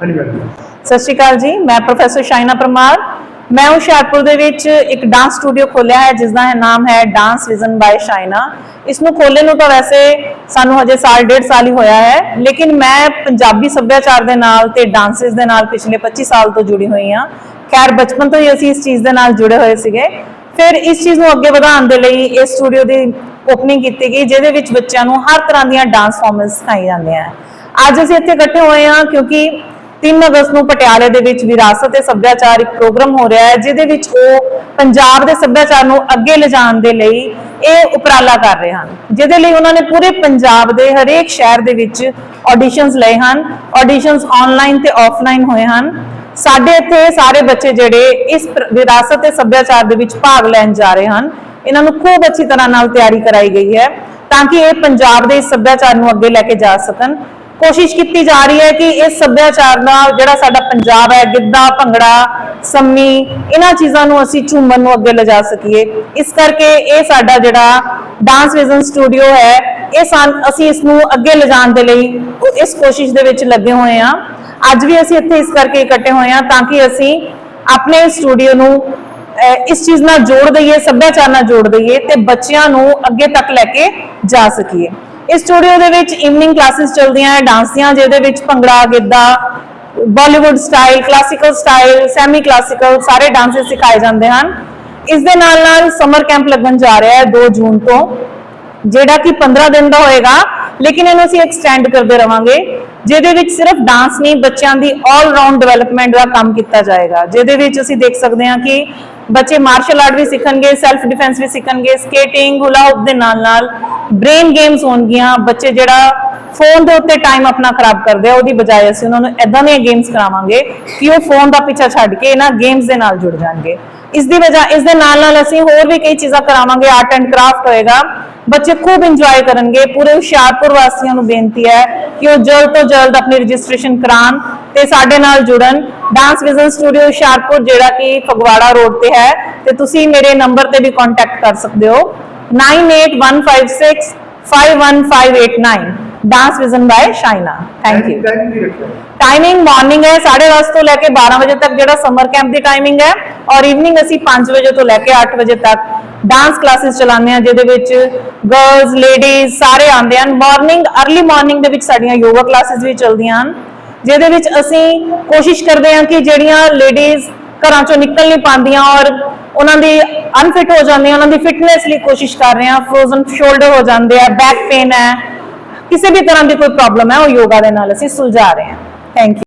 ਹਾਂਜੀ ਮੈਡਮ ਸਤਿ ਸ਼੍ਰੀ ਅਕਾਲ ਜੀ, ਮੈਂ ਪ੍ਰੋਫੈਸਰ ਸ਼ਾਇਨਾ ਪਰਮਾਰ। ਮੈਂ ਹੁਸ਼ਿਆਰਪੁਰ ਦੇ ਵਿੱਚ ਇੱਕ ਡਾਂਸ ਸਟੂਡੀਓ ਖੋਲ੍ਹਿਆ ਹੈ ਜਿਸ ਦਾ ਨਾਮ ਹੈ ਡਾਂਸ ਵਿਜ਼ਨ ਬਾਈ ਸ਼ਾਇਨਾ ਇਸ ਨੂੰ ਖੋਲ੍ਹੇ ਨੂੰ ਤਾਂ ਵੈਸੇ ਸਾਨੂੰ ਹਜੇ ਸਾਲ, ਡੇਢ ਸਾਲ ਹੀ ਹੋਇਆ ਹੈ, ਲੇਕਿਨ ਮੈਂ ਪੰਜਾਬੀ ਸੱਭਿਆਚਾਰ ਦੇ ਨਾਲ ਤੇ ਡਾਂਸਿਸ ਦੇ ਨਾਲ ਪਿਛਲੇ 25 ਸਾਲ ਤੋਂ ਜੁੜੀ ਹੋਈ ਹਾਂ। ਖੈਰ, ਬਚਪਨ ਤੋਂ ਹੀ ਅਸੀਂ ਇਸ ਚੀਜ਼ ਦੇ ਨਾਲ ਜੁੜੇ ਹੋਏ ਸੀਗੇ। ਫਿਰ ਇਸ ਚੀਜ਼ ਨੂੰ ਅੱਗੇ ਵਧਾਉਣ ਦੇ ਲਈ ਇਸ ਸਟੂਡੀਓ ਦੀ ਓਪਨਿੰਗ ਕੀਤੀ ਗਈ, ਜਿਹਦੇ ਵਿੱਚ ਬੱਚਿਆਂ ਨੂੰ ਹਰ ਤਰ੍ਹਾਂ ਦੀਆਂ ਡਾਂਸ ਫਾਰਮਸ ਸਿਖਾਈ ਜਾਂਦੀਆਂ ਅੱਜ ਅਸੀਂ ਇੱਥੇ ਇਕੱਠੇ ਹੋਏ ਹਾਂ, ਕਿਉਂਕਿ 3 ਅਗਸਤ ਨੂੰ ਪਟਿਆਲੇ ਦੇ ਵਿੱਚ ਵਿਰਾਸਤ ਤੇ ਸੱਭਿਆਚਾਰ ਇੱਕ ਪ੍ਰੋਗਰਾਮ ਹੋ ਰਿਹਾ ਹੈ, ਜਿਹਦੇ ਵਿੱਚ ਉਹ ਪੰਜਾਬ ਦੇ ਸੱਭਿਆਚਾਰ ਨੂੰ ਅੱਗੇ ਲਿਜਾਣ ਦੇ ਲਈ ਇਹ ਉਪਰਾਲਾ ਕਰ ਰਹੇ ਹਨ, ਜਿਹਦੇ ਲਈ ਉਹਨਾਂ ਨੇ ਪੂਰੇ ਪੰਜਾਬ ਦੇ ਹਰੇਕ ਸ਼ਹਿਰ ਦੇ ਵਿੱਚ ਆਡੀਸ਼ਨਸ ਲਏ ਹਨ ਆਡੀਸ਼ਨਸ ਆਨਲਾਈਨ ਤੇ ਆਫਲਾਈਨ ਹੋਏ ਹਨ। ਸਾਡੇ ਇੱਥੇ ਸਾਰੇ ਬੱਚੇ ਜਿਹੜੇ ਇਸ ਵਿਰਾਸਤ ਤੇ ਸੱਭਿਆਚਾਰ ਦੇ ਵਿੱਚ ਭਾਗ ਲੈਣ ਜਾ ਰਹੇ ਹਨ, ਇਹਨਾਂ ਨੂੰ ਖੂਬ ਅੱਛੀ ਤਰ੍ਹਾਂ ਨਾਲ ਤਿਆਰੀ ਕਰਾਈ ਗਈ ਹੈ, ਤਾਂ ਕਿ ਇਹ ਪੰਜਾਬ ਦੇ ਇਸ ਸੱਭਿਆਚਾਰ ਨੂੰ ਅੱਗੇ ਲੈ ਕੇ ਜਾ ਸਕਣ। ਕੋਸ਼ਿਸ਼ ਕੀਤੀ ਜਾ ਰਹੀ ਹੈ ਕਿ ਇਸ ਸੱਭਿਆਚਾਰ ਨਾਲ ਜਿਹੜਾ ਸਾਡਾ ਪੰਜਾਬ ਹੈ, ਗਿੱਧਾ, ਭੰਗੜਾ, ਸੰਮੀ, ਇਹਨਾਂ ਚੀਜ਼ਾਂ ਨੂੰ ਅਸੀਂ ਝੂਮਰ ਨੂੰ ਅੱਗੇ ਲਿਜਾ ਸਕੀਏ। ਇਸ ਕਰਕੇ ਇਹ ਸਾਡਾ ਜਿਹੜਾ ਡਾਂਸ ਵਿਜ਼ਨ ਸਟੂਡੀਓ ਹੈ, ਇਹ ਸਾਨ- ਅਸੀਂ ਇਸ ਨੂੰ ਅੱਗੇ ਲਿਜਾਣ ਦੇ ਲਈ ਇਸ ਕੋਸ਼ਿਸ਼ ਦੇ ਵਿੱਚ ਲੱਗੇ ਹੋਏ ਹਾਂ। ਅੱਜ ਵੀ ਅਸੀਂ ਇੱਥੇ ਇਸ ਕਰਕੇ ਇਕੱਠੇ ਹੋਏ ਹਾਂ ਤਾਂ ਕਿ ਅਸੀਂ ਆਪਣੇ ਸਟੂਡੀਓ ਨੂੰ ਇਸ ਚੀਜ਼ ਨਾਲ ਜੋੜ ਦਈਏ, ਸੱਭਿਆਚਾਰ ਨਾਲ ਜੋੜ ਦਈਏ ਤੇ ਬੱਚਿਆਂ ਨੂੰ ਅੱਗੇ ਤੱਕ ਲੈ ਕੇ ਜਾ ਸਕੀਏ। ਇਸ ਸਟੂਡੀਓ ਦੇ ਵਿੱਚ ਈਵਨਿੰਗ ਕਲਾਸਿਸ ਚੱਲਦੀਆਂ ਹੈ ਡਾਂਸ ਦੀਆਂ, ਜਿਹਦੇ ਵਿੱਚ Bhangra, Giddha Bollywood style classical style semi classical ਸਾਰੇ ਡਾਂਸਸ ਸਿਖਾਏ ਜਾਂਦੇ ਹਨ। ਇਸ ਦੇ ਨਾਲ ਨਾਲ ਸਮਰ ਕੈਂਪ ਲੱਗਣ ਜਾ ਰਿਹਾ ਹੈ 2 ਜੂਨ ਤੋਂ, ਜਿਹੜਾ ਕਿ 15 ਦਿਨ ਦਾ ਹੋਏਗਾ, ਲੇਕਿਨ ਇਹਨੂੰ ਅਸੀਂ ਐਕਸਟੈਂਡ ਕਰਦੇ ਰਵਾਂਗੇ, ਜਿਹਦੇ ਵਿੱਚ ਸਿਰਫ ਡਾਂਸ ਨਹੀਂ, ਬੱਚਿਆਂ ਦੀ 올 ਰਾਉਂਡ ਡਿਵੈਲਪਮੈਂਟ ਦਾ ਕੰਮ ਕੀਤਾ ਜਾਏਗਾ। ਜਿਹਦੇ ਵਿੱਚ ਅਸੀਂ ਦੇਖ ਸਕਦੇ ਹਾਂ ਕਿ ਬੱਚੇ ਮਾਰਸ਼ਲ ਆਰਟ ਵੀ ਸਿੱਖਣਗੇ ਸੈਲਫ ਡਿਫੈਂਸ ਵੀ ਸਿੱਖਣਗੇ ਸਕੇਟਿੰਗ ਹੁਲਾ ਹੁਪ ਦੇ ਨਾਲ ਨਾਲ ਬ੍ਰੇਨ ਗੇਮਸ ਹੋਣਗੀਆਂ, ਬੱਚੇ ਜਿਹੜਾ ਫੋਨ ਦੇ ਉੱਤੇ ਟਾਈਮ ਆਪਣਾ ਖਰਾਬ ਕਰਦੇ ਆ, ਉਹਦੀ ਬਜਾਏ ਅਸੀਂ ਉਹਨਾਂ ਨੂੰ ਐਦਾਂ ਦੀਆਂ ਗੇਮਸ ਕਰਾਵਾਂਗੇ ਕਿ ਉਹ ਫੋਨ ਦਾ ਪਿੱਛਾ ਛੱਡ ਕੇ ਇਹਨਾਂ ਗੇਮਸ ਦੇ ਨਾਲ ਜੁੜ ਜਾਣਗੇ। ਇਸ ਦੀ ਵਜ੍ਹਾ, ਇਸ ਦੇ ਨਾਲ ਨਾਲ ਅਸੀਂ ਹੋਰ ਵੀ ਕਈ ਚੀਜ਼ਾਂ ਕਰਾਵਾਂਗੇ ਆਰਟ ਐਂਡ ਕਰਾਫਟ ਹੋਏਗਾ। ਬੱਚੇ ਖੂਬ ਇੰਜੋਏ ਕਰਨਗੇ। ਪੂਰੇ ਹੁਸ਼ਿਆਰਪੁਰ ਵਾਸੀਆਂ ਨੂੰ ਬੇਨਤੀ ਹੈ ਕਿ ਉਹ ਜਲਦ ਤੋਂ ਜਲਦ ਆਪਣੀ ਰਜਿਸਟ੍ਰੇਸ਼ਨ ਕਰਾਉਣ ਤੇ ਸਾਡੇ ਨਾਲ ਜੁੜਨ। ਡਾਂਸ ਵਿਜ਼ਨ ਸਟੂਡੀਓ ਹੁਸ਼ਿਆਰਪੁਰ, ਜਿਹੜਾ ਕਿ ਫਗਵਾੜਾ ਰੋਡ ਤੇ ਹੈ, ਤੇ ਤੁਸੀਂ ਮੇਰੇ ਨੰਬਰ ਤੇ ਵੀ ਕੰਟੈਕਟ ਕਰ ਸਕਦੇ ਹੋ। 9815651589 dance vision by Shaina thank you timing morning ਹੈ 10:30 ਤੋਂ ਲੈ ਕੇ 12 ਵਜੇ ਤੱਕ ਜਿਹੜਾ ਸਮਰ ਕੈਂਪ ਦੀ ਟਾਈਮਿੰਗ ਹੈ ਔਰ ਈਵਨਿੰਗ ਅਸੀਂ 5 ਵਜੇ ਤੋਂ ਲੈ ਕੇ 8 ਵਜੇ ਤੱਕ ਡਾਂਸ ਕਲਾਸਿਸ ਚਲਾਉਂਦੇ ਆ ਜਿਹਦੇ ਵਿੱਚ ਗਰਲਸ ਲੇਡੀਜ਼ ਸਾਰੇ ਆਉਂਦੇ ਹਨ ਮਾਰਨਿੰਗ अर्ਲੀ ਮਾਰਨਿੰਗ ਦੇ ਵਿੱਚ ਸਾਡੀਆਂ ਯੋਗਾ ਕਲਾਸਿਸ ਵੀ ਚੱਲਦੀਆਂ ਹਨ ਜਿਹਦੇ ਵਿੱਚ ਅਸੀਂ ਕੋਸ਼ਿਸ਼ ਕਰਦੇ ਹਾਂ ਕਿ ਜਿਹੜੀਆਂ ਲੇਡੀਜ਼ ਘਰਾਂ ਚੋਂ ਨਿਕਲ ਨਹੀਂ ਪਾਉਂਦੀਆਂ ਔਰ ਉਹਨਾਂ ਦੀ ਅਨਫਿਟ ਹੋ ਜਾਂਦੇ ਆ, ਉਹਨਾਂ ਦੀ ਫਿਟਨੈਸ ਲਈ ਕੋਸ਼ਿਸ਼ ਕਰ ਰਹੇ ਹਾਂ ਫਰੋਜ਼ਨ ਸ਼ੋਲਡਰ ਹੋ ਜਾਂਦੇ ਆ ਬੈਕ ਪੇਨ ਹੈ, ਕਿਸੇ ਵੀ ਤਰ੍ਹਾਂ ਦੀ ਕੋਈ ਪ੍ਰੋਬਲਮ ਹੈ, ਉਹ ਯੋਗਾ ਦੇ ਨਾਲ ਅਸੀਂ ਸੁਲਝਾ ਰਹੇ ਹਾਂ। Thank you